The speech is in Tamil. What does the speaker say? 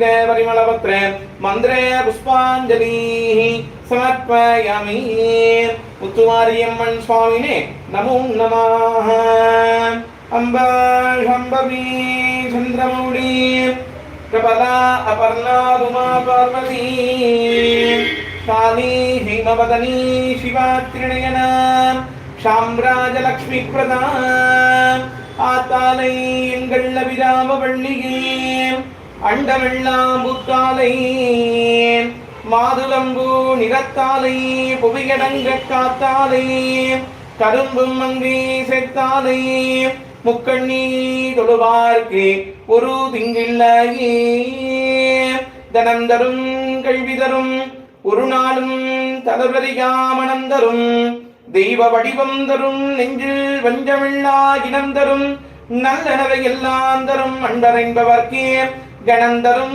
परिमलपत्रे मन्दिरे पुष्पाञ्जलिः समर्पयामि मुत्तुमार्यम्मन् स्वामिने नमो नमः अम्बाशम्भवी चन्द्रमौळी प्रबला अपर्णा उमा पार्वती काली हिमवदनी शिवा त्रिणयना சாம்ராஜலக்ஷ்மிபிரதா ஆத்தாலை எங்கள் அபிராம பள்ளியே அண்டமெல்லாம் புத்தாலை மாதுளம்பூ நிறத்தாலை புவியடங்க காத்தாலை கரும்பும் மங்கி சேர்த்தாலை முக்கண்ணி தொழுவார்க்கு ஒரு திங்கில்லையே. தனம் தரும் கல்வி தரும் ஒரு நாளும் தளர்வரியாமணம் தரும் தெய்வ வடிவம் தரும் நெஞ்சில் வஞ்சமில்லா இனம் தரும் நல்லனவை எல்லாந்தரும் அண்டரைன்பவர்க்கே கணந்தரும்